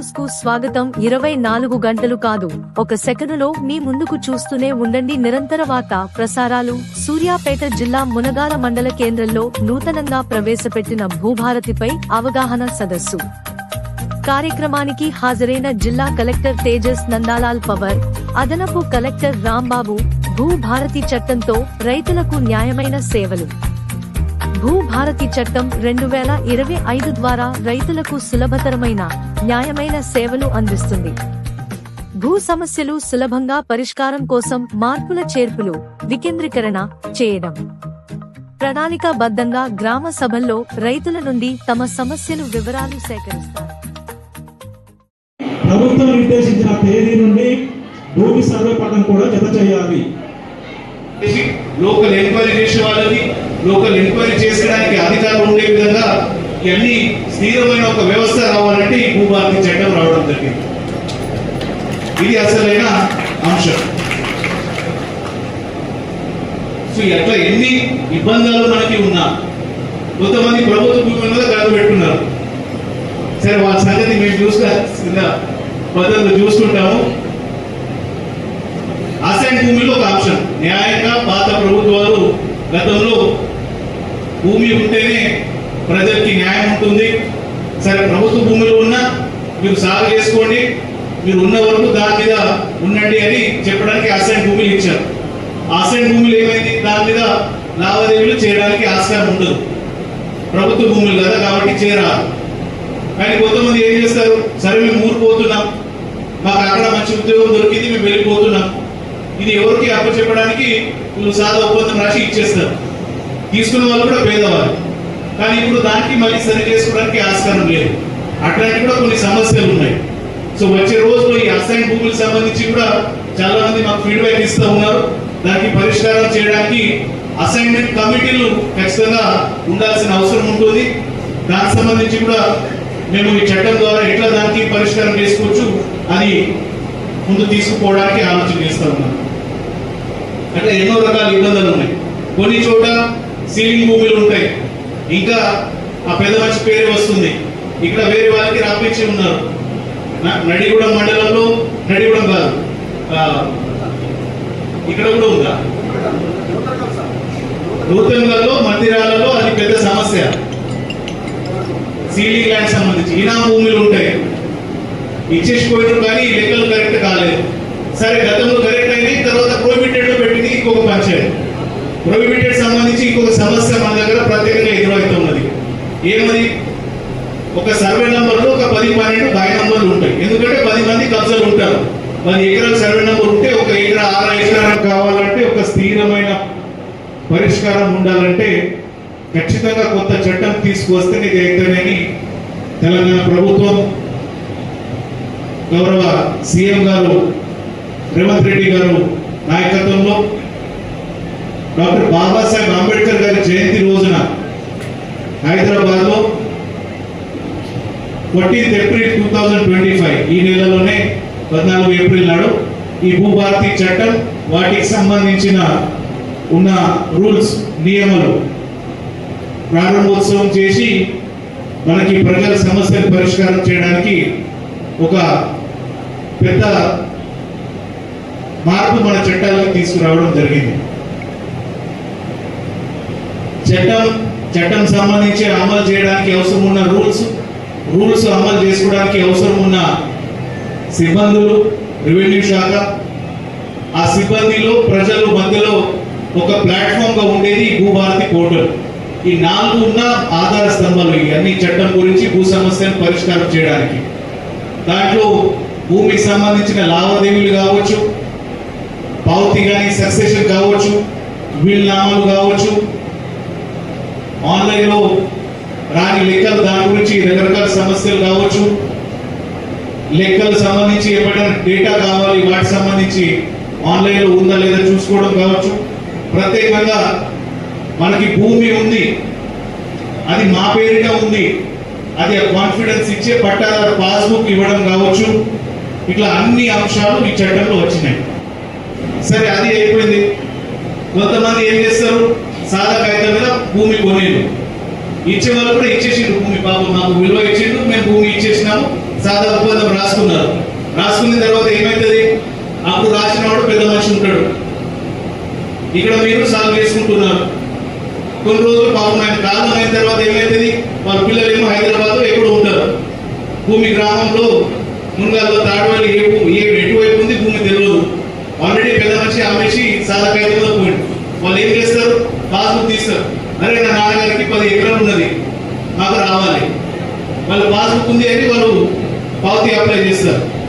న్యూస్కు స్వాగతం. ఇరవై నాలుగు గంటలు కాదు. ఒక సెకనులో మీ ముందుకు చూస్తూనే ఉండండి నిరంతర వార్త ప్రసారాలు. సూర్యాపేట జిల్లా మునగాల మండల కేంద్రంలో నూతనంగా ప్రవేశపెట్టిన భూభారతిపై అవగాహన సదస్సు. కార్యక్రమానికి హాజరైన జిల్లా కలెక్టర్ తేజస్ నందాలాల్ పవర్. అదనపు కలెక్టర్ రాంబాబు భూభారతి చట్టంతో రైతులకు న్యాయమైన సేవలు. భూభారతి చట్టం రెండు వేల ఇరవై ఐదు ద్వారా రైతులకు సులభతరమైన న్యాయమైన సేవలు అందిస్తుంది. భూ సమస్యలు సులభంగా పరిష్కారం కోసం మార్పుల చేర్పులు వికేంద్రీకరణ చేయడం. ప్రణాళికాబద్ధంగా గ్రామ సభల్లో రైతుల నుండి తమ సమస్యలు వివరాలు సేకరిస్తారు. ప్రభుత్వం నిర్దేశించిన తేదీ నుండి భూమి సర్వే పట్టణం కూడా జత చేయాలి. లోకల్ ఎంక్వైరీ చేసే వాళ్ళని లోకల్ ఎంక్వైరీ చేసుకోవడానికి అధికారం ఉండే విధంగా ఇవన్నీ స్థిరమైన ఒక వ్యవస్థ రావాలంటే ఈ భూభారతి చట్టం రావడం జరిగింది. ఇది అసలైన అంశం. సో ఎట్లా ఎన్ని ఇబ్బందులు మనకి ఉన్నా కొంతమంది ప్రభుత్వ భూమి మీద గడువు పెట్టుకున్నారు. సరే వాళ్ళ సంగతి మేము చూసుకున్న పద్ధతులు చూసుకుంటాము అసైన్ భూమిలో ఒక ఆప్షన్. న్యాయంగా పాత ప్రభుత్వాలు గతంలో భూమి ఉంటేనే ప్రజలకి న్యాయం ఉంటుంది. సరే ప్రభుత్వ భూములు ఉన్నా మీరు సాగు చేసుకోండి. మీరు ఉన్న వరకు దాని మీద ఉండండి అని చెప్పడానికి అసైన్ భూమిలు ఇచ్చారు. అసైన్ భూములు ఏమైంది? దాని మీద లావాదేవీలు చేయడానికి ఆస్కారం ఉండదు. ప్రభుత్వ భూములు కదా కాబట్టి చేరాలి. కానీ కొంతమంది ఏం చేస్తారు? సరే మేము ఊరిపోతున్నాం మాకు అక్కడ మంచి ఉద్యోగం దొరికింది మేము వెళ్ళిపోతున్నాం. ఇది ఎవరికి అప్పచెప్పడానికి వీళ్ళు సాదా ఒప్పందం రాసి ఇచ్చేస్తారు. తీసుకున్న వాళ్ళు కూడా పేదవారు కానీ ఇప్పుడు దానికి మళ్ళీ సరి చేసుకోవడానికి ఆస్కారం లేదు. అట్లాంటి కూడా కొన్ని సమస్యలు ఉన్నాయి. సో వచ్చే రోజులో ఈ అసైన్ భూములకు సంబంధించి కూడా చాలా మంది మాకు ఫీడ్బ్యాక్ ఇస్తూ ఉన్నారు. దానికి పరిష్కారం చేయడానికి అసైన్మెంట్ కమిటీలు ఖచ్చితంగా ఉండాల్సిన అవసరం ఉంటుంది. దానికి సంబంధించి కూడా మేము ఈ చట్టం ద్వారా ఎట్లా దానికి పరిష్కారం చేసుకోవచ్చు అని ముందు తీసుకుపోవడానికి ఆలోచన చేస్తా ఉన్నాం. అంటే ఎన్నో రకాల ఇబ్బందులు ఉన్నాయి. కొన్ని చోట సీలింగ్ భూములు ఉంటాయి. ఇంకా ఆ పెద్ద మనిషి పేరు వస్తుంది. ఇక్కడ వేరే వాళ్ళకి రాపించి ఉన్నారు. నడిగూడెం మండలంలో నడిగూడెం కాదు. ఇక్కడ కూడా ఉందా? నూతనంలో మందిరాలలో అది పెద్ద సమస్య. సీలింగ్ ల్యాండ్ సంబంధించి ఇనా భూములు ఉంటాయి. ఇచ్చేసిపోయారు కానీ లెక్కలు కరెక్ట్ కాలేదు. సరే గతంలో కరెక్ట్ అయింది తర్వాత ప్రొహిబిటెడ్ పెట్టింది ఇంకొక పంచాయతీ. ప్రొహిబిటెడ్ సంబంధించి ఇంకొక సమస్య మన దగ్గర ప్రత్యేకంగా ఎదురవుతున్నది. ఏమది ఒక సర్వే నంబర్లో ఒక పది పన్నెండు బాయ్ నంబర్లు ఉంటాయి. ఎందుకంటే పది మంది కబ్జాలు ఉంటారు. పది ఎకరాల సర్వే నంబర్ ఉంటే ఒక ఎకరా ఆరు ఎకరాలు కావాలంటే ఒక స్థిరమైన పరిష్కారం ఉండాలంటే ఖచ్చితంగా కొత్త చట్టం తీసుకువస్తే ఇది అయితేనేని తెలంగాణ ప్రభుత్వం గౌరవ సీఎం గారు రేవంత్ రెడ్డి గారు నాయకత్వంలో డాక్టర్ బాబాసాహెబ్ అంబేద్కర్ గారి జయంతి రోజున హైదరాబాద్లో fourteenth April two thousand twenty five ఈ నెలలోనే పద్నాలుగు ఏప్రిల్ నాడు ఈ భూభారతి చట్టం వాటికి సంబంధించిన ఉన్న రూల్స్ నియమాలు ప్రారంభోత్సవం చేసి మనకి ప్రజల సమస్యలు పరిష్కారం చేయడానికి ఒక పెద్ద మార్పు మన చట్టాలకు తీసుకురావడం జరిగింది. చట్టం చట్టం సంబంధించి అమలు చేయడానికి అవసరం ఉన్న రూల్స్ రూల్స్ అమలు చేసుకోవడానికి అవసరం ఉన్న సిబ్బందులు రెవెన్యూ శాఖ. ఆ సిబ్బందిలో ప్రజలు మధ్యలో ఒక ప్లాట్ఫామ్గా ఉండేది భూభారతి పోర్టల్. ఈ నాలుగు ఉన్న ఆధార స్తంభాలు ఇవన్నీ చట్టం గురించి భూ సమస్యను పరిష్కారం చేయడానికి. దాంట్లో భూమికి సంబంధించిన లావాదేవీలు కావచ్చు పావతి కానీ సక్సెషన్ కావచ్చు బిల్ నామాలు కావచ్చు ఆన్లైన్లో రాని లెక్కలు దాని గురించి రకరకాల సమస్యలు కావచ్చు. లెక్కలు సంబంధించి ఎప్పుడైనా డేటా కావాలి వాటికి సంబంధించి ఆన్లైన్లో ఉందా లేదా చూసుకోవడం కావచ్చు. ప్రత్యేకంగా మనకి భూమి ఉంది. అది మా పేరిట ఉంది. అది కాన్ఫిడెన్స్ ఇచ్చే పట్టాదారు పాస్బుక్ ఇవ్వడం కావచ్చు. ఇట్లా అన్ని అంశాలు ఈ చట్టంలో వచ్చినాయి. సరే అది అయిపోయింది. కొంతమంది ఏం చేస్తారు? సాదా కాగితం మీద భూమి కొనేది ఇచ్చే వాళ్ళు కూడా ఇచ్చేసిండు భూమి పాపం మాకు విలువ ఇచ్చిండు మేము భూమి ఇచ్చేసినాము సాదా ఒప్పందం రాసుకున్నారు. రాసుకున్న తర్వాత ఏమవుతుంది అప్పుడు రాసిన వాడు పెద్ద మనిషి ఉంటాడు. ఇక్కడ మీరు సాల్వ్ చేసుకుంటున్నారు. కొన్ని రోజులు పాపం ఆయన కాలం అయిన తర్వాత ఏమవుతుంది వాళ్ళ పిల్లలు ఏమో హైదరాబాద్ ఎక్కడో ఉంటారు. భూమి గ్రామంలో మునగాల్లో తాడవల్లి ఏ ఏ ఎటువైపు ఉంది భూమి తెలియదు ఆల్రెడీ పెద్ద మనిషి ఆమెసి సాదా కాగితంలో పోయింది వాళ్ళు ఏం చేస్తారు? పాస్బుక్ తీస్తారు. అరే నా నాన్నగారికి పది ఎకరాలు ఉన్నది. మాకు రావాలి. వాళ్ళు పాస్బుక్ ఉంది అని వాళ్ళు పావతి అప్లై చేస్తారు.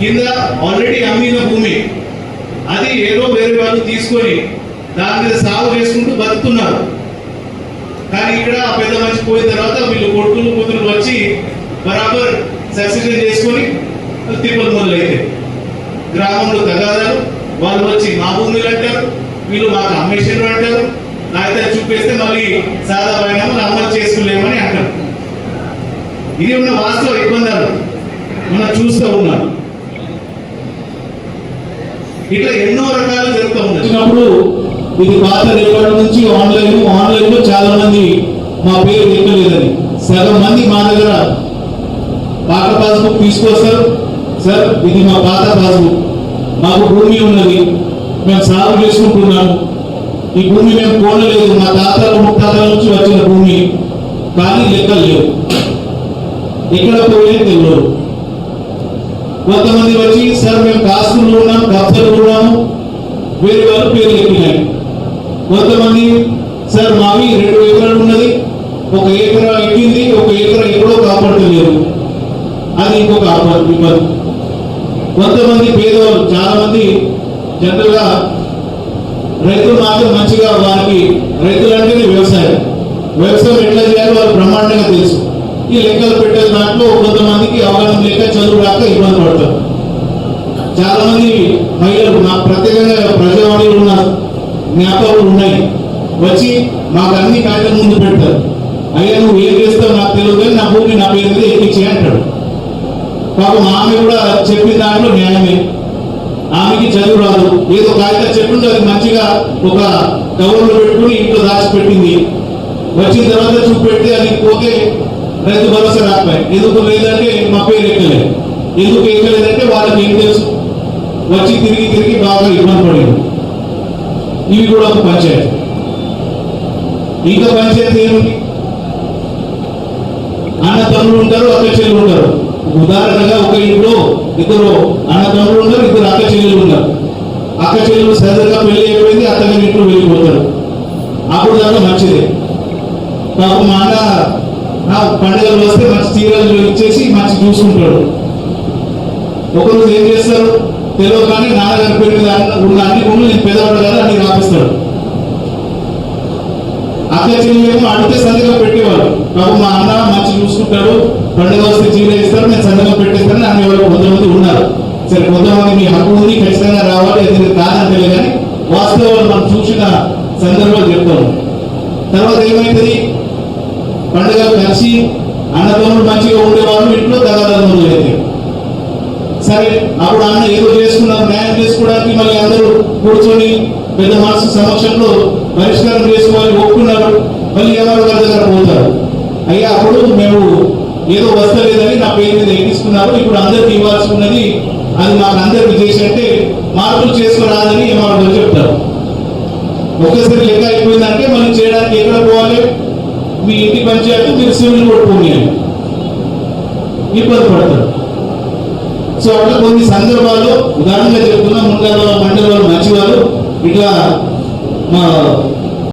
కింద ఆల్రెడీ అమ్మిన భూమి. అది ఏదో వేరే వాళ్ళు తీసుకొని దాని మీద సాగు చేసుకుంటూ బతుకుతున్నారు. కానీ ఇక్కడ ఆ పెద్ద మనిషి పోయిన తర్వాత వీళ్ళు కొడుకులు కూతురు వచ్చి బరాబర్ సక్సెషన్ చేసుకొని తిరుపతి మొదలైతే. గ్రామంలో తగాదాలు వాళ్ళు వచ్చి మా భూములు అంటారు వీళ్ళు మాకు అమ్మేషన్ అంటారు. అయితే చూపేస్తే మళ్ళీ సాదా పరిణామాలు అమలు చేసుకోలేమని అంటారు. ఇది ఉన్న వాస్తవ ఇబ్బందులు మనం చూస్తూ ఉన్నాం. ఇట్లా ఎన్నో రకాలు జరుగుతూ ఉన్నాయి. వచ్చినప్పుడు ఇది పాత రికార్డు నుంచి ఆన్లైన్ ఆన్లైన్లో చాలా మంది మా పేరు ఎక్కలేదని సగం మంది మా దగ్గర పాత పాస్బుక్ తీసుకొస్తారు. సార్ ఇది మా పాత పాస్బుక్. మాకు భూమి ఉన్నది. మేము సాగు చేసుకుంటున్నాము. ఈ భూమి మేము కొనలేదు మా తాతల ముత్తాతల నుంచి వచ్చిన భూమి. కానీ లెక్కలు లేవు. ఎక్కడ పోయే తెలియదు కొంతమంది వచ్చి సార్ మేము కాసులు ఉన్నాం కబ్జలు ఉన్నాము. వేరే వారు పేరు ఎక్కినాయి కొంతమంది సార్ మావి రెండు ఎకరాలు ఉన్నది. ఒక ఎకరా ఎక్కింది ఒక ఎకరా ఎక్కడో కాపాడలేదు అది ఇంకొక ఇబ్బంది కొంతమంది పేదవాళ్ళు చాలా మంది జనరల్గా రైతులు మాత్రం మంచిగా వారికి రైతులు అంటేనే వ్యవసాయం. వ్యవసాయం ఎట్లా చేయాలో వారు బ్రహ్మాండంగా తెలుసు. ఈ లెక్కలు పెట్టే దాంట్లో కొంతమందికి అవగాహన లేక చదువు రాక ఇబ్బంది పడతారు. చాలా మంది మహిళలు నాకు ప్రత్యేకంగా ప్రజావాణిలో ఉన్న జ్ఞాపకాలు ఉన్నాయి. వచ్చి మాకు అన్ని కాగితం ముందు పెడతారు. అయ్యా నువ్వు ఏం చేస్తావు నాకు తెలియదు కానీ నా భూమి నా పేరు మీద ఎక్కించే అంటాడు పాపం ఆమె కూడా చెప్పిన దాంట్లో న్యాయమే. ఆమెకి చదువు రాదు. ఏదో కాగితం చెప్పింది అది మంచిగా ఒక కవర్లో పెట్టుకుని ఇంట్లో దాచిపెట్టింది. వచ్చిన తర్వాత చూపెట్టి అది పోతే రైతు భరోసా రాకపోయి. ఎందుకు లేదంటే మా పేరు ఎక్కలేదు ఎందుకు ఎక్కలేదంటే వాళ్ళకి ఏం తెలుసు? వచ్చి తిరిగి తిరిగి బాగా ఇబ్బంది పడింది. ఇవి కూడా ఒక పంచాయతీ. ఇంకా పంచాయతీ ఏమిటి? అన్న తమ్ముడు ఉంటారు అక్క చెల్లు ఉంటారు. ఉదాహరణగా ఒక ఇంట్లో ఇద్దరు అన్న తమ్ముడు ఉంటారు చెల్లెలు ఉన్నారు అక్క చెల్లెలు సరదాగా పెళ్ళి అయిపోయింది అత్తగారి ఇంట్లో వెళ్ళిపోతారు. అప్పుడు దాకా మంచిదే. పాపం మా అన్న పండుగలు వస్తే మంచి చీరలు ఇచ్చేసి మంచి చూసుకుంటాడు ఒకరోజు ఏం చేస్తారు? తెలియదు కానీ నాన్నగారి పేరు మీద ఉన్న అన్ని భూములు నేను పెద్దవాడు కదా అన్ని రాపిస్తాడు. అక్క చెల్లెలేమో అడిగితే సంతకం పెట్టేవాడు బాబు మా అన్న మంచి చూసుకుంటాడు పండుగ వస్తే చీర ఇస్తారు నేను సంతకం పెట్టేస్తాను అని ఎవరు కొంతమంది సరే కొంతమంది మీ హక్కు ఉంది ఖచ్చితంగా రావాలి అది కాదంటే కానీ వాస్తవాలు మనం చూసిన సందర్భాలు చెప్తాము తర్వాత ఏమైతుంది పండుగ కలిసి అన్నదమ్ములు మంచిగా ఉండేవాళ్ళు ఇంట్లో తగాదాలు అయితే సరే అప్పుడు అన్న ఏదో చేసుకున్నారు న్యాయం చేసుకోవడానికి మళ్ళీ అందరూ కూర్చొని పెద్ద మనసు సమక్షంలో పరిష్కారం చేసుకోవాలి ఒప్పుకున్నారు. మళ్ళీ ఎవరు గారి దగ్గర పోతారు? అయ్యా అప్పుడు మేము ఏదో వస్తలేదని నా పేరు మీద ఎక్కిస్తున్నారు ఇప్పుడు అందరికి ఇవ్వాల్సి ఉన్నది అది మాకు అందరికీ చేసి అంటే మార్పులు చేసుకురాదని ఏమారు చెప్తారు. ఒక్కసారి లెక్క అయిపోయిందంటే మనం చేయడానికి ఎక్కడ పోవాలి? మీ ఇంటి పంచాయతీ మీరు సివిల్ కోర్టు పోనీయాలి ఇబ్బంది పడతారు. సో అట్లా కొన్ని సందర్భాల్లో ఉదాహరణగా చెప్తున్నా ముందు మండలి వాళ్ళు మంచివాళ్ళు ఇట్లా మా